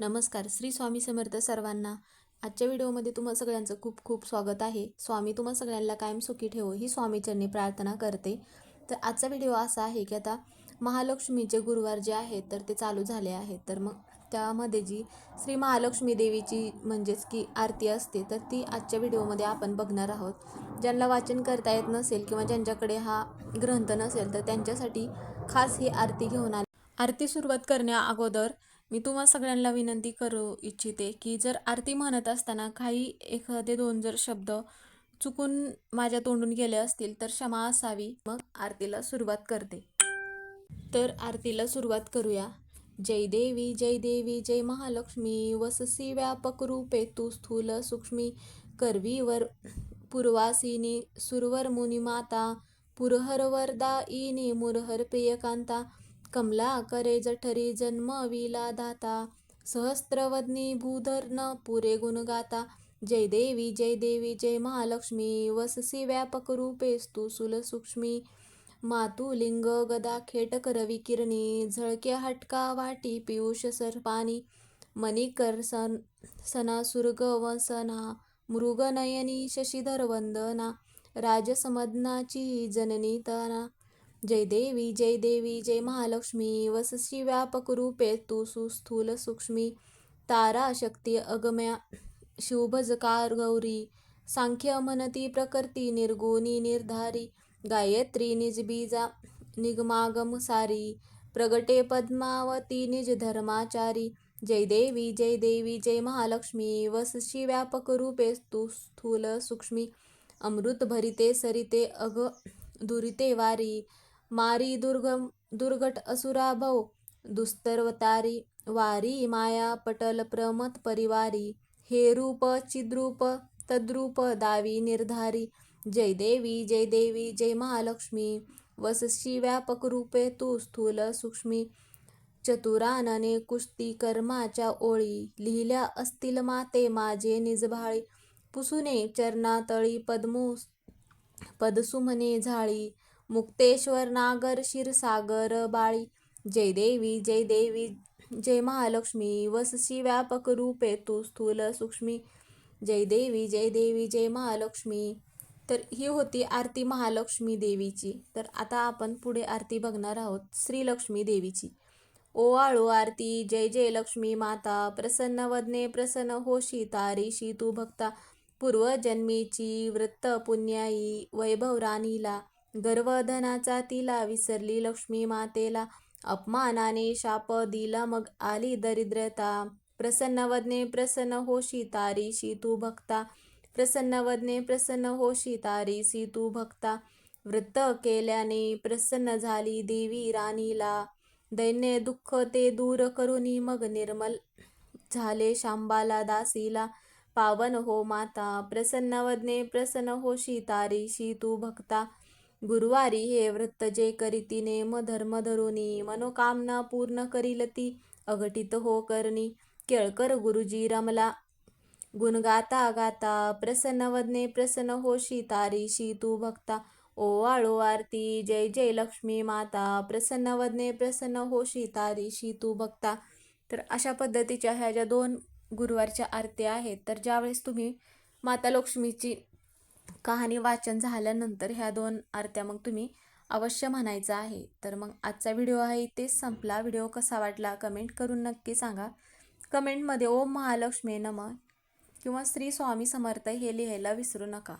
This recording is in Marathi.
नमस्कार श्री स्वामी समर्थ सर्वांना. आजच्या व्हिडिओमध्ये तुम्हा सगळ्यांचं खूप खूप स्वागत आहे. स्वामी तुम्हा सगळ्यांना कायम सुखी ठेवो ही स्वामीचरणी प्रार्थना करते. तर आजचा व्हिडिओ असा आहे की आता महालक्ष्मीचे गुरुवार जे आहेत तर ते चालू झाले आहेत तर मग त्यामध्ये जी श्री महालक्ष्मी देवीची म्हणजेच की आरती असते तर ती आजच्या व्हिडिओमध्ये आपण बघणार आहोत. ज्यांना वाचन करता येत नसेल किंवा ज्यांच्याकडे हा ग्रंथ नसेल तर त्यांच्यासाठी खास ही आरती घेऊन आली. आरती सुरुवात करण्या अगोदर मी तुम्हा सगळ्यांना विनंती करू इच्छिते की जर आरती म्हणत असताना काही एखादे दोन जर शब्द चुकून माझ्या तोंडून गेले असतील तर क्षमा असावी. मग आरतीला सुरुवात करते. तर आरतीला सुरुवात करूया. जय देवी जय देवी जय महालक्ष्मी. वससी व्यापक रूपे तू स्थूल सूक्ष्मी करवीवर. पूर्वासिनी सुरवर मुनिमाता माता. वरदा इनी मुरहर प्रियकांता. कमला करे जठरी जन्मविला दाता सहस्त्रवदनी भूधर्न पुरे गुणगाता जय देवी जय देवी जय महालक्ष्मी वससी व्यापक रूपेस्तु सुल सूक्ष्मी. मातुलिंग गदा खेटक रवी किरणी झळके हटका वाटी पियुष सर्पानी. मणिकर सन सनासुर्ग वसना मृगनयनी शशिधर वंदना. राजसमदनाची जननी तना. जय देवी जय देवी जय महालक्ष्मी वसशी व्यापक रूपे तू सुस्थूल सूक्ष्मी तारा शक्ती अगम्या शिवभजकार गौरी सांख्य मनती प्रकृती निर्गुणी निर्धारी गायत्री निजबीजा निगमागम सारी प्रगटे पद्मावती निज धर्माचारी जय देवी जय देवी जय महालक्ष्मी वसशी व्यापक रूपे तू स्थूल सूक्ष्मी अमृत भरिते सरिते अग दुरिते वारी मारी दुर्गम दुर्गट असुरा भव दुस्तरवतारी वारी माया पटल प्रमत परिवारी हे रूप चिद्रूप तद्रूप दावी निर्धारी जय देवी जय देवी जय महालक्ष्मी वसशी व्यापक रूपे तू स्थूल सूक्ष्मी चतुरानने कुस्ती कर्माच्या ओळी लिहिल्या असतील माते माझे निजभाळी पुसुने चरणातळी पद्मू पदसुमने झाळी मुक्तेश्वर नागर क्षीरसागर बाळी. जय देवी जय देवी जय महालक्ष्मी. वसशी व्यापक रूपे तू स्थूल सूक्ष्मी. जय देवी जय देवी जय महालक्ष्मी. तर ही होती आरती महालक्ष्मी देवीची. तर आता आपण पुढे आरती बघणार आहोत श्रीलक्ष्मी देवीची. ओवाळू आरती जय जय लक्ष्मी माता. प्रसन्न वदने प्रसन्न होशी तारीशी तू भक्ता पूर्वजन्मीची वृत्त पुण्याई वैभव राणीला. गर्वधनाचा तिला विसरली. लक्ष्मी मातेला अपमानाने शाप दिला. मग आली दरिद्रता. प्रसन्न वदने प्रसन्न होशी तारीशी तू भक्ता. प्रसन्न वदने प्रसन्न होशी तारीशी तू भक्ता. वृत्त केल्याने प्रसन्न झाली देवी राणीला. दैन्य दुःख ते दूर करुनी मग निर्मल झाले शांबाला दासीला. पावन हो माता. प्रसन्न वदने प्रसन्न होशी तारीशी तू भक्ता. गुरुवारी हे व्रत जे करीती नेम धर्म धरुनी मनोकामना पूर्ण करील ती अघटित हो करणी केळकर गुरुजी रमला. गुणगाता गाता प्रसन्न वदने प्रसन्न होशी तारीशी तू भक्ता. ओवाळो आरती जय जय लक्ष्मी माता प्रसन्न वदने प्रसन्न होशी तारीशी तू भक्ता. तर अशा पद्धतीच्या ह्या ज्या दोन गुरुवारच्या आरत्या आहेत तर ज्यावेळेस तुम्ही माता लक्ष्मीची कहाणी वाचन झाल्यानंतर ह्या दोन आरत्या मग तुम्ही अवश्य म्हणायचं आहे. तर मग आजचा व्हिडिओ आहे तेच संपला. व्हिडिओ कसा वाटला कमेंट करून नक्की सांगा. कमेंटमध्ये ओम महालक्ष्मी नम किंवा श्री स्वामी समर्थ हे लिहायला विसरू नका.